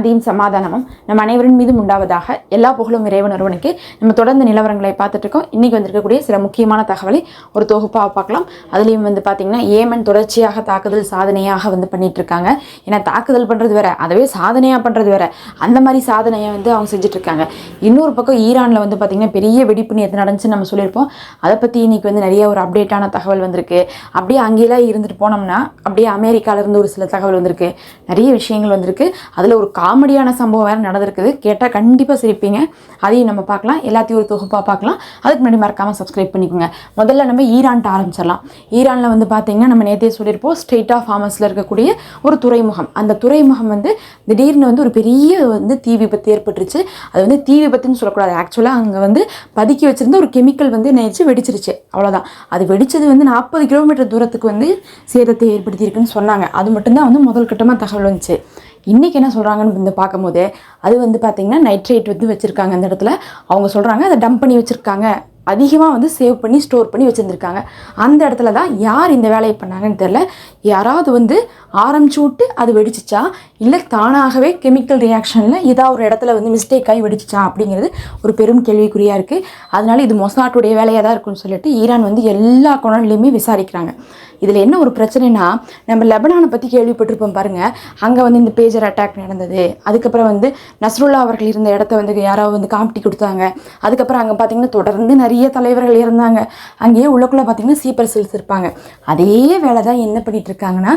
சாந்தியும் சமாதானமும் நம்ம அனைவரின் மீதும் உண்டாவதாக எல்லா புகழும் இறைவன் ஒருவனுக்கு நம்ம தொடர்ந்து நிலவரங்களை பார்த்துட்டு இருக்கோம். இன்னைக்கு வந்திருக்கக்கூடிய சில முக்கியமான தகவலை ஒரு தொகுப்பாக பார்க்கலாம். அதுலேயும் வந்து பார்த்தீங்கன்னா ஏமன் தொடர்ச்சியாக தாக்குதல் சாதனையாக வந்து பண்ணிகிட்ருக்காங்க இருக்காங்க. ஏன்னா தாக்குதல் பண்ணுறது வேற அதவே சாதனையாக பண்ணுறது வேற. அந்த மாதிரி சாதனையை வந்து அவங்க செஞ்சுட்டு இருக்காங்க. இன்னொரு பக்கம் ஈரானில் வந்து பார்த்தீங்கன்னா பெரிய வெடிப்பு நேற்று நடந்துச்சுன்னு நம்ம சொல்லியிருப்போம். அதை பற்றி இன்னைக்கு வந்து நிறைய ஒரு அப்டேட்டான தகவல் வந்திருக்கு. அப்படியே அங்கேயெல்லாம் இருந்துட்டு போனோம்னா அப்படியே அமெரிக்காவிலேருந்து ஒரு சில தகவல் வந்திருக்கு. நிறைய விஷயங்கள் வந்திருக்கு. அதில் ஒரு காமெடியான சம்பவம் வேறு நடந்திருக்குது. கேட்டால் கண்டிப்பாக சிரிப்பீங்க. அதையும் நம்ம பார்க்கலாம். எல்லாத்தையும் ஒரு தொகுப்பாக பார்க்கலாம். அதுக்கு முன்னாடி மறக்காமல் சப்ஸ்கிரைப் பண்ணிக்கோங்க. முதல்ல நம்ம ஈரான்ட்டு ஆரம்பிச்சிடலாம். ஈரானில் வந்து பார்த்தீங்கன்னா நம்ம நேற்றே சொல்லியிருப்போம் ஸ்டேட் ஆஃப் ஃபார்மஸில் இருக்கக்கூடிய ஒரு துறைமுகம். அந்த துறைமுகம் வந்து திடீர்னு வந்து ஒரு பெரிய வந்து தீ விபத்து ஏற்பட்டுருச்சு. அது வந்து தீ விபத்துன்னு சொல்லக்கூடாது. ஆக்சுவலாக அங்கே வந்து பதுக்கி வச்சுருந்த ஒரு கெமிக்கல் வந்து நினைச்சு வெடிச்சிருச்சு. அவ்வளோதான் அது வெடித்தது வந்து நாற்பது கிலோமீட்டர் தூரத்துக்கு வந்து சேதத்தை ஏற்படுத்தியிருக்குன்னு சொன்னாங்க. அது மட்டும்தான் வந்து முதல் கட்டமாக தகவல் வந்துச்சு. இன்றைக்கி என்ன சொல்கிறாங்கன்னு வந்து பார்க்கும்போது அது வந்து பார்த்திங்கன்னா நைட்ரேட் வந்து வச்சுருக்காங்க அந்த இடத்துல. அவங்க சொல்கிறாங்க அதை டம்ப் பண்ணி வச்சுருக்காங்க. அதிகமாக வந்து சேவ் பண்ணி ஸ்டோர் பண்ணி வச்சுருந்துருக்காங்க. அந்த இடத்துல தான் யார் இந்த வேலையை பண்ணாங்கன்னு தெரில யாராவது வந்து ஆரம்பிச்சு விட்டு அது வெடிச்சிச்சா? இல்லை தானாகவே கெமிக்கல் ரியாக்ஷனில் ஏதாவது ஒரு இடத்துல வந்து மிஸ்டேக் ஆகி வெடிச்சிச்சா அப்படிங்கிறது ஒரு பெரும் கேள்விக்குறியாக இருக்குது அதனால இது மொசாட்டுடைய வேலையாக தான் இருக்குன்னு சொல்லிட்டு ஈரான் வந்து எல்லா கோணல்லையுமே விசாரிக்கிறாங்க. இதில் என்ன ஒரு பிரச்சனைனா நம்ம லெபனானை பற்றி கேள்விப்பட்டிருப்போம் பாருங்கள் அங்கே வந்து இந்த பேஜர் அட்டாக் நடந்தது. அதுக்கப்புறம் வந்து நஸ்ருல்லா அவர்கள் இருந்த இடத்த வந்து யாராவது வந்து காமிட்டி கொடுத்தாங்க. அதுக்கப்புறம் அங்கே பார்த்தீங்கன்னா தொடர்ந்து நிறைய தலைவர்கள் இருந்தாங்க. அங்கேயே உள்ளக்குள்ளே பார்த்தீங்கன்னா சீப்பர் சில்ஸ் இருப்பாங்க அதே வேலை தான் என்ன பண்ணிகிட்டு இருக்காங்கன்னா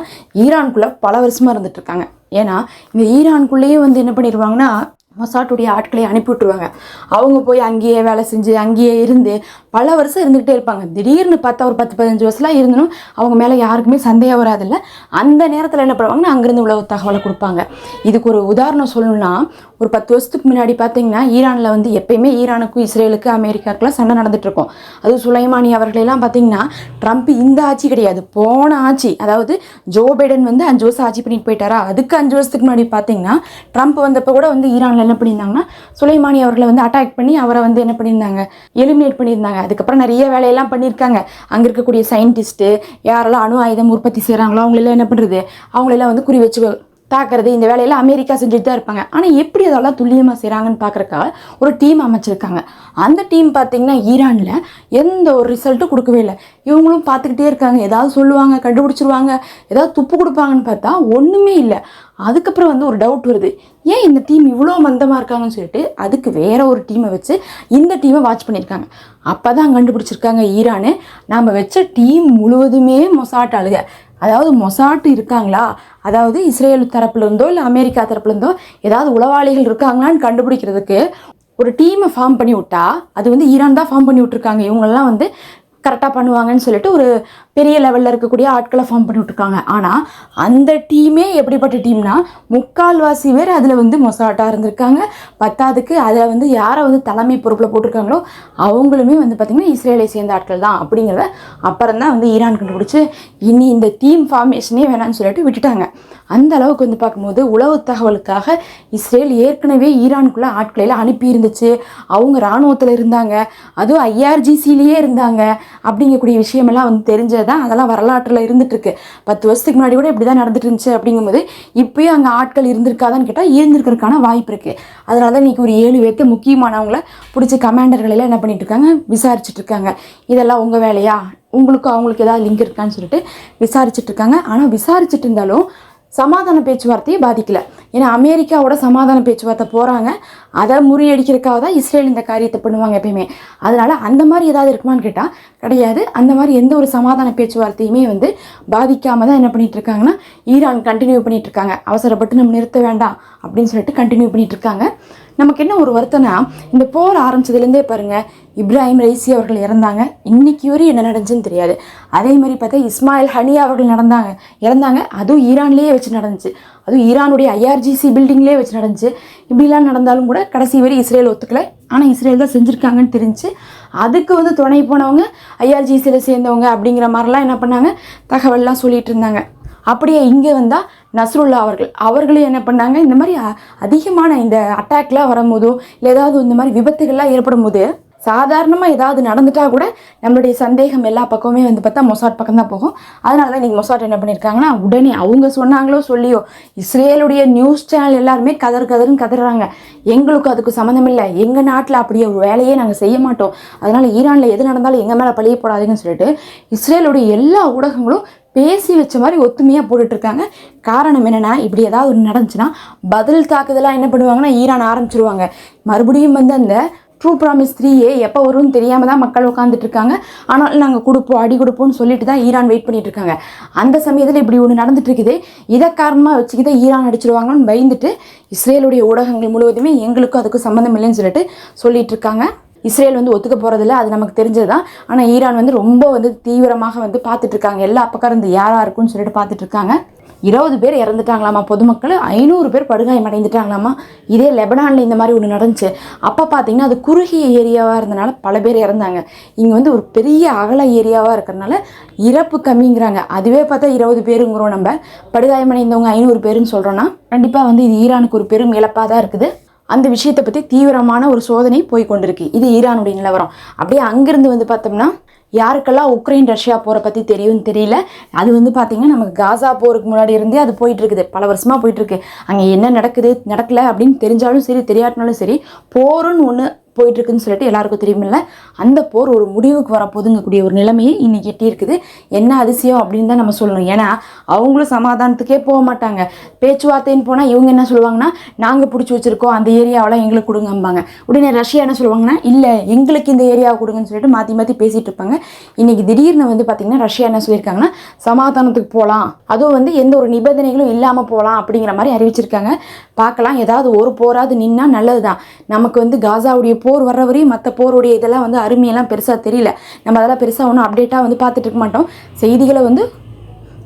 ஈரான்குள்ளே பல வருஷமாக இருந்துட்டு இருக்காங்க ஏன்னா இந்த ஈரான்குள்ளேயே வந்து என்ன பண்ணிடுவாங்கன்னா மொசாட்டுடைய ஆட்களை அனுப்பி விட்ருவாங்க அவங்க போய் அங்கேயே வேலை செஞ்சு அங்கேயே இருந்து பல வருஷம் இருந்துக்கிட்டே இருப்பாங்க. திடீர்னு பார்த்தா ஒரு பத்து பதினஞ்சு வருஷம்லாம் இருந்தனும் அவங்க மேலே யாருக்குமே சந்தேகம் வராதில்ல. அந்த நேரத்தில் என்ன பண்ணுவாங்கன்னா அங்கேருந்து உள்ள தகவலை கொடுப்பாங்க. இதுக்கு ஒரு உதாரணம் சொல்லணும்னா ஒரு பத்து வருஷத்துக்கு முன்னாடி பார்த்தீங்கன்னா ஈரானில் வந்து எப்பயுமே ஈரானுக்கும் இஸ்ரேலுக்கு அமெரிக்காவுக்குலாம் சண்டை நடந்துட்டு அதுவும் அது சுலைமானி அவர்களெல்லாம் பார்த்தீங்கன்னா ட்ரம்ப் இந்த ஆட்சி கிடையாது. போன ஆட்சி அதாவது ஜோ பைடன் வந்து அஞ்சு வருஷம் ஆட்சி பண்ணிட்டு போயிட்டாரா? அதுக்கு அஞ்சு வருஷத்துக்கு முன்னாடி பார்த்தீங்கன்னா ட்ரம்ப் வந்தப்போ கூட வந்து ஈரானில் என்ன பண்ணியிருந்தாங்கன்னா சுலைமானி அவர்களை வந்து அட்டாக் பண்ணி அவரை வந்து என்ன பண்ணியிருந்தாங்க? எலிமினேட் பண்ணியிருந்தாங்க. அதுக்கப்புறம் நிறைய வேலையெல்லாம் பண்ணியிருக்காங்க. அங்கே இருக்கக்கூடிய சயின்டிஸ்ட்டு யாரெல்லாம் அணு ஆயுதம் உற்பத்தி செய்கிறாங்களோ அவங்களெல்லாம் என்ன பண்ணுறது அவங்களெல்லாம் வந்து குறி வச்சு தாக்குறது இந்த வேலையெல்லாம் அமெரிக்கா செஞ்சுட்டு தான் இருப்பாங்க. ஆனால் எப்படி அதெல்லாம் துல்லியமாக செய்கிறாங்கன்னு பார்க்குறக்காக ஒரு டீம் அமைச்சிருக்காங்க. அந்த டீம் பார்த்தீங்கன்னா ஈரானில் எந்த ஒரு ரிசல்ட்டும் கொடுக்கவே இல்லை. இவங்களும் பார்த்துக்கிட்டே இருக்காங்க. ஏதாவது சொல்லுவாங்க கண்டுபிடிச்சிருவாங்க ஏதாவது துப்பு கொடுப்பாங்கன்னு பார்த்தா ஒன்றுமே இல்லை. அதுக்கப்புறம் வந்து ஒரு டவுட் வருது. ஏன் இந்த டீம் இவ்வளோ மந்தமாக இருக்காங்கன்னு சொல்லிட்டு அதுக்கு வேறு ஒரு டீமை வச்சு இந்த டீமை வாட்ச் பண்ணியிருக்காங்க. அப்போ தான் கண்டுபிடிச்சிருக்காங்க ஈரானு. நாம் வச்ச டீம் முழுவதுமே மொசாட்டாளுக. அதாவது மொசாட்டு இருக்காங்களா? அதாவது இஸ்ரேல் தரப்புலேருந்தோ இல்லை அமெரிக்கா தரப்புல இருந்தோ ஏதாவது உளவாளிகள் இருக்காங்களான்னு கண்டுபிடிக்கிறதுக்கு ஒரு டீமை ஃபார்ம் பண்ணி விட்டா அது வந்து ஈரான் தான் ஃபார்ம் பண்ணி விட்ருக்காங்க இவங்கெல்லாம் வந்து கரெக்டாக பண்ணுவாங்கன்னு சொல்லிட்டு ஒரு பெரிய லெவலில் இருக்கக்கூடிய ஆட்களை ஃபார்ம் பண்ணிவிட்ருக்காங்க ஆனால் அந்த டீமே எப்படிப்பட்ட டீம்னா முக்கால்வாசி பேர் அதில் வந்து மொசாட்டாக இருந்திருக்காங்க. பத்தாவதுக்கு அதில் வந்து யாரை வந்து தலைமை பொறுப்பில் போட்டிருக்காங்களோ அவங்களுமே வந்து பார்த்திங்கன்னா இஸ்ரேலை சேர்ந்த ஆட்கள் தான் அப்படிங்கிறத அப்புறம் தான் வந்து ஈரான் கண்டுபிடிச்சி இனி இந்த டீம் ஃபார்மேஷனே வேணாம்னு சொல்லிட்டு விட்டுட்டாங்க. அந்த அளவுக்கு வந்து பார்க்கும்போது உளவு தகவலுக்காக இஸ்ரேல் ஏற்கனவே ஈரானுக்குள்ளே ஆட்களையில் அனுப்பி இருந்துச்சு அவங்க இராணுவத்தில் இருந்தாங்க. அதுவும் ஐஆர்ஜிசிலேயே இருந்தாங்க. அப்படிங்கக்கூடிய விஷயமெல்லாம் வந்து தெரிஞ்சது தான். அதெல்லாம் வரலாற்றில் இருந்துட்டுருக்கு. பத்து வருஷத்துக்கு முன்னாடி கூட இப்படி தான் நடந்துட்டு இருந்துச்சு அப்படிங்கும்போது இப்போயும் அங்கே ஆட்கள் இருந்திருக்காதான்னு கேட்டால் இருந்திருக்கிறதுக்கான வாய்ப்பு இருக்குது அதனால தான் இன்றைக்கி ஒரு ஏழு பேர்த்து முக்கியமானவங்கள பிடிச்ச கமாண்டர்களெல்லாம் என்ன பண்ணிட்டுருக்காங்க விசாரிச்சுட்ருக்காங்க இதெல்லாம் உங்கள் வேலையா? உங்களுக்கும் அவங்களுக்கு ஏதாவது லிங்க் இருக்கான்னு சொல்லிட்டு விசாரிச்சுட்டு இருக்காங்க. ஆனால் விசாரிச்சுட்டு இருந்தாலும் சமாதான பேச்சுவார்த்தையை பாதிக்கல. ஏன்னா அமெரிக்காவோட சமாதான பேச்சுவார்த்தை போகிறாங்க அதை முறியடிக்கிறதுக்காக தான் இஸ்ரேல் இந்த காரியத்தை பண்ணுவாங்க எப்பயுமே. அதனால் அந்த மாதிரி ஏதாவது இருக்குமான்னு கேட்டால் கிடையாது. அந்த மாதிரி எந்த ஒரு சமாதான பேச்சுவார்த்தையுமே வந்து பாதிக்காம தான் என்ன பண்ணிகிட்டு இருக்காங்கன்னா ஈரான் கண்டினியூ பண்ணிகிட்டு இருக்காங்க. அவசரப்பட்டு நம்ம நிறுத்த வேண்டாம் அப்படின்னு சொல்லிட்டு கண்டினியூ பண்ணிகிட்டு இருக்காங்க. நமக்கு என்ன ஒரு வருத்தம்னா இந்த போர் ஆரம்பிச்சதுலேருந்தே பாருங்க இப்ராஹிம் ரைசி அவர்கள் இறந்தாங்க. இன்னைக்கு வரையும் என்ன நடந்துச்சுன்னு தெரியாது. அதே மாதிரி பார்த்தா இஸ்மாயில் ஹனி அவர்கள் நடந்தாங்க. இறந்தாங்க. அதுவும் ஈரான்லேயே வச்சு நடந்துச்சு. அதுவும் ஈரானுடைய ஐஆர்ஜிசி பில்டிங்லேயே வச்சு நடந்துச்சு. இப்படிலாம் நடந்தாலும் கூட கடைசி வரை இஸ்ரேல் ஒத்துக்கலை. ஆனால் இஸ்ரேல் தான் செஞ்சுருக்காங்கன்னு தெரிஞ்சு அதுக்கு வந்து துணை போனவங்க ஐஆர்ஜிசியில் சேர்ந்தவங்க அப்படிங்கிற மாதிரிலாம் என்ன பண்ணாங்க? தகவல்லாம் சொல்லிகிட்டு இருந்தாங்க. அப்படியே இங்கே வந்தால் நஸ்ருல்லா அவர்கள் அவர்களும் என்ன பண்ணாங்க? இந்த மாதிரி அதிகமான இந்த அட்டாக்லாம் வரும்போதோ இல்லை ஏதாவது இந்த மாதிரி விபத்துகள்லாம் ஏற்படும் போது சாதாரணமாக ஏதாவது நடந்துட்டா கூட நம்மளுடைய சந்தேகம் எல்லா பக்கமுமே வந்து பார்த்தா மொசாட் பக்கம் தான் போகும். அதனால தான் இன்றைக்கி மொசாட் என்ன பண்ணியிருக்காங்கன்னா உடனே அவங்க சொன்னாங்களோ சொல்லியோ இஸ்ரேலுடைய நியூஸ் சேனல் எல்லாருமே கதறு கதறுன்னு கதறாங்க. எங்களுக்கு அதுக்கு சம்மந்தம் இல்லை. எங்கள் நாட்டில் அப்படியே ஒரு வேலையே நாங்கள் செய்ய மாட்டோம். அதனால் ஈரானில் எது நடந்தாலும் எங்கள் மேலே பழிய போடாதீங்கன்னு சொல்லிட்டு இஸ்ரேலுடைய எல்லா ஊடகங்களும் பேசி வச்ச மாதிரி ஒத்துமையாக போட்டுட்ருக்காங்க காரணம் என்னென்னா இப்படி ஏதாவது ஒன்று நடந்துச்சுன்னா பதில் தாக்குதலாக என்ன பண்ணுவாங்கன்னா ஈரான் ஆரம்பிச்சிருவாங்க. மறுபடியும் வந்து அந்த ட்ரூ ப்ராமிஸ் த்ரீயே எப்போ வரும்னு தெரியாமல் தான் மக்கள் உட்காந்துட்டு இருக்காங்க. ஆனால் நாங்கள் கொடுப்போம் அடி கொடுப்போம்னு சொல்லிட்டு தான் ஈரான் வெயிட் பண்ணிட்டு இருக்காங்க. அந்த சமயத்தில் இப்படி ஒன்று நடந்துட்டு இருக்குது. இதை காரணமாக வச்சுக்கிட்டு ஈரான் அடிச்சிருவாங்கன்னு பயந்துட்டு இஸ்ரேலுடைய ஊடகங்கள் முழுவதுமே எங்களுக்கும் அதுக்கும் சம்மந்தம் இல்லைன்னு சொல்லிட்டு சொல்லிட்டு இருக்காங்க. இஸ்ரேல் வந்து ஒத்துக்க போகிறதில்ல அது நமக்கு தெரிஞ்சது தான். ஆனால் ஈரான் வந்து ரொம்ப வந்து தீவிரமாக வந்து பார்த்துட்ருக்காங்க எல்லா பக்கம் இருந்து யாராக இருக்குன்னு சொல்லிட்டு பார்த்துட்ருக்காங்க இருபது பேர் இறந்துட்டாங்களாமா? பொதுமக்கள் ஐநூறு பேர் படுகாயம் அடைந்துட்டாங்களாமா இதே லெபனானில் இந்த மாதிரி ஒன்று நடந்துச்சு. அப்போ பார்த்தீங்கன்னா அது குறுகிய ஏரியாவாக இருந்தனால பல பேர் இறந்தாங்க. இங்கே வந்து ஒரு பெரிய அகல ஏரியாவாக இருக்கிறனால இறப்பு கம்மிங்கிறாங்க. அதுவே பார்த்தா இருபது பேருங்கிறோம் நம்ம. படுகாயம் அடைந்தவங்க ஐநூறு பேருன்னு சொல்கிறோன்னா கண்டிப்பாக வந்து இது ஈரானுக்கு ஒரு பெரும் இழப்பாக தான் இருக்குது. அந்த விஷயத்தை பற்றி தீவிரமான ஒரு சோதனை போய் கொண்டிருக்கு. இது ஈரானுடைய நிலவரம். அப்படியே அங்கேருந்து வந்து பார்த்தோம்னா யாருக்கெல்லாம் உக்ரைன் ரஷ்யா போரை பற்றி தெரியும்னு தெரியல அது வந்து பார்த்திங்கன்னா நமக்கு காசா போருக்கு முன்னாடி இருந்தே அது போயிட்டுருக்குது. பல வருஷமாக போயிட்டுருக்கு. அங்கே என்ன நடக்குது நடக்கல அப்படின்னு தெரிஞ்சாலும் சரி தெரியாட்டினாலும் சரி போருன்னு ஒன்று போயிட்டு இருக்குன்னு சொல்லிட்டு எல்லாருக்கும் தெரியுமில்ல. அந்த போர் ஒரு முடிவுக்கு வரப்போதுங்கக்கூடிய ஒரு நிலைமையை இன்னைக்கு எட்டி இருக்குது என்ன அதிசயம் அப்படின்னு தான் நம்ம சொல்லணும். ஏன்னா அவங்களும் சமாதானத்துக்கே போக மாட்டாங்க. பேச்சுவார்த்தைன்னு போனால் இவங்க என்ன சொல்லுவாங்கன்னா நாங்கள் பிடிச்சி வச்சிருக்கோம் அந்த ஏரியாவெல்லாம் எங்களுக்கு கொடுங்கம்பாங்க. உடனே ரஷ்யா என்ன சொல்லுவாங்கன்னா இல்லை எங்களுக்கு இந்த ஏரியாவை கொடுங்கன்னு சொல்லிட்டு மாற்றி மாற்றி பேசிட்டு இருப்பாங்க. இன்னைக்கு திடீர்னு வந்து பார்த்திங்கன்னா ரஷ்யா என்ன சொல்லியிருக்காங்கன்னா சமாதானத்துக்கு போகலாம் அதுவும் வந்து எந்த ஒரு நிபந்தனைகளும் இல்லாமல் போகலாம் அப்படிங்கிற மாதிரி அறிவிச்சிருக்காங்க. பார்க்கலாம். ஏதாவது ஒரு போராது நின்னா நல்லது தான் நமக்கு வந்து காசாவுடைய போர் வர்ற வரையும் மற்ற போருடைய இதெல்லாம் வந்து அருமையெல்லாம் பெருசாக தெரியல. நம்ம அதெல்லாம் பெருசாக ஒன்றும் அப்டேட்டாக வந்து பார்த்துட்டு இருக்க மாட்டோம். செய்திகளை வந்து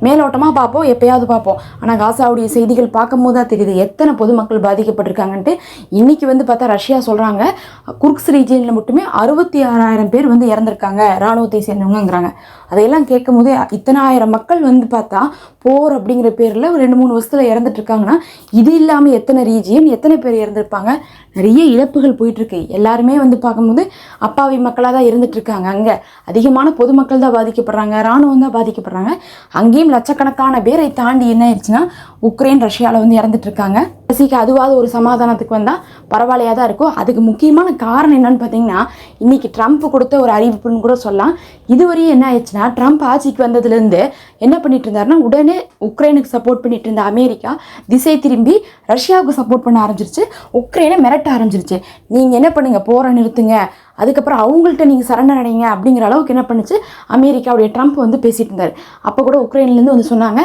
மேலோட்டமாக பார்ப்போம் எப்பயாவது பார்ப்போம். ஆனால் காசாவுடைய செய்திகள் பார்க்கும்போது தான் தெரியுது எத்தனை பொதுமக்கள் பாதிக்கப்பட்டிருக்காங்கன்ட்டு. இன்றைக்கி வந்து பார்த்தா ரஷ்யா சொல்கிறாங்க குர்க்ஸ் ரீஜியனில் மட்டுமே அறுபத்தி ஆறாயிரம் பேர் வந்து இறந்துருக்காங்க இராணுவத்தை சேர்ந்தவங்கங்கிறாங்க. அதையெல்லாம் கேட்கும்போது இத்தனை ஆயிரம் மக்கள் வந்து பார்த்தா போர் அப்படிங்கிற பேரில் ஒரு ரெண்டு மூணு வருஷத்தில் இறந்துட்டுருக்காங்கன்னா இது இல்லாமல் எத்தனை ரீஜியன் எத்தனை பேர் இறந்துருப்பாங்க? நிறைய இழப்புகள் போயிட்டுருக்கு. எல்லாருமே வந்து பார்க்கும்போது அப்பாவி மக்களாக தான் இருந்துட்டுருக்காங்க அங்கே அதிகமான பொதுமக்கள் தான் பாதிக்கப்படுறாங்க. இராணுவம் தான் பாதிக்கப்படுறாங்க. அங்கேயும் லட்சக்கணக்கான பேரை தாண்டி என்ன ஆயிடுச்சுன்னா உக்ரைன் ரஷ்யாவில் வந்து இறந்துட்டுருக்காங்க இருக்காங்க கடைசிக்கு அதுவாவது ஒரு சமாதானத்துக்கு வந்தால் பரவாயில்லையாக தான் இருக்கும். அதுக்கு முக்கியமான காரணம் என்னன்னு பார்த்தீங்கன்னா இன்னைக்கு ட்ரம்ப் கொடுத்த ஒரு அறிவிப்புன்னு கூட சொல்லலாம். இதுவரையும் என்ன ஆயிடுச்சுன்னா ட்ரம்ப் ஆட்சிக்கு வந்ததுலேருந்து என்ன பண்ணிட்டு இருந்தாருன்னா உடனே உக்ரைனுக்கு சப்போர்ட் பண்ணிட்டு இருந்த அமெரிக்கா திசை திரும்பி ரஷ்யாவுக்கு சப்போர்ட் பண்ண ஆரம்பிச்சிருச்சு. உக்ரைனை மிரட்ட ஆரம்பிச்சிருச்சு. நீங்கள் என்ன பண்ணுங்கள் போரை நிறுத்துங்க. அதுக்கப்புறம் அவங்கள்ட்ட நீங்கள் சரண்டர் அடைங்க அப்படிங்கிற அளவுக்கு என்ன பண்ணுச்சு அமெரிக்காவுடைய ட்ரம்ப் வந்து பேசிட்டு இருந்தார். அப்போ கூட உக்ரைன்லேருந்து வந்து சொன்னாங்க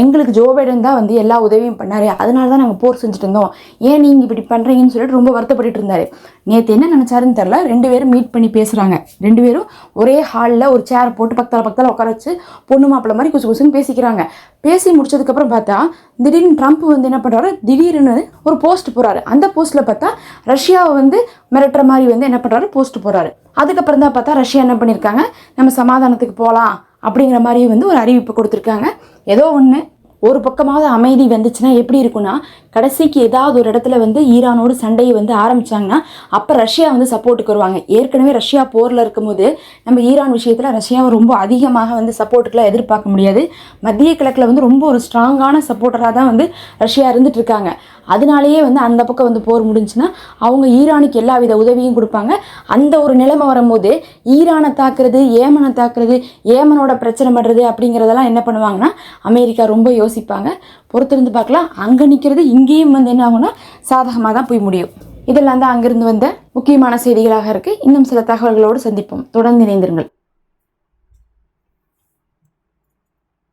எங்களுக்கு ஜோ பைடன் தான் வந்து எல்லா உதவியும் பண்ணார். அதனால தான் நாங்கள் போர் செஞ்சுட்டு இருந்தோம் ஏன் நீங்கள் இப்படி பண்ணுறீங்கன்னு சொல்லிட்டு ரொம்ப வருத்தப்பட்டுட்டு இருந்தார். நேற்று என்ன நினச்சாருன்னு தெரில ரெண்டு பேரும் மீட் பண்ணி பேசுகிறாங்க ரெண்டு பேரும் ஒரே ஹாலில் ஒரு சேர் போட்டு பக்கத்தில் பக்கத்தில் உட்கார வச்சு பொண்ணு மாப்பிள்ள மாதிரி குசு குசுன்னு பேசிக்கிறாங்க. பேசி முடிச்சதுக்கப்புறம் பார்த்தா திடீர்னு ட்ரம்ப் வந்து என்ன பண்ணுறாரு திடீர்னு ஒரு போஸ்ட் போகிறாரு அந்த போஸ்ட்டில் பார்த்தா ரஷ்யாவை வந்து மிரட்டுற மாதிரி வந்து என்ன பண்ணுறாரு போஸ்ட் போகிறாரு அதுக்கப்புறம் தான் பார்த்தா ரஷ்யா என்ன பண்ணியிருக்காங்க நம்ம சமாதானத்துக்கு போகலாம் அப்படிங்கிற மாதிரி வந்து ஒரு அறிவிப்பு கொடுத்துருக்காங்க. ஏதோ ஒன்று ஒரு பக்கமாவது அமைதி வந்துச்சுன்னா எப்படி இருக்கும்னா கடைசிக்கு ஏதாவது ஒரு இடத்துல வந்து ஈரானோடு சண்டையை வந்து ஆரம்பிச்சாங்கன்னா அப்போ ரஷ்யா வந்து சப்போர்ட்டுக்கு வருவாங்க. ஏற்கனவே ரஷ்யா போரில் இருக்கும்போது நம்ம ஈரான் விஷயத்தில் ரஷ்யாவை ரொம்ப அதிகமாக வந்து சப்போர்ட்டுக்கெலாம் எதிர்பார்க்க முடியாது. மத்திய கிழக்கில் வந்து ரொம்ப ஒரு ஸ்ட்ராங்கான சப்போர்ட்டராக தான் வந்து ரஷ்யா இருந்துட்டு இருக்காங்க. அதனாலேயே வந்து அந்த பக்கம் வந்து போர் முடிஞ்சுன்னா அவங்க ஈரானுக்கு எல்லா வித உதவியும் கொடுப்பாங்க. அந்த ஒரு நிலைமை வரும்போது ஈரானை தாக்குறது ஏமனை தாக்குறது ஏமனோட பிரச்சனை பண்ணுறது அப்படிங்கிறதெல்லாம் என்ன பண்ணுவாங்கன்னா அமெரிக்கா ரொம்ப யோசிப்பாங்க. பொறுத்திருந்து பார்க்கலாம். அங்கே நிற்கிறது இங்கேயும் வந்து என்ன ஆகும்னா சாதகமாக தான் போய் முடியும். இதெல்லாம் தான் அங்கிருந்து வந்த முக்கியமான செய்திகளாக இருக்குது இன்னும் சில தகவல்களோடு சந்திப்போம். தொடர்ந்து இணைந்திருங்கள்.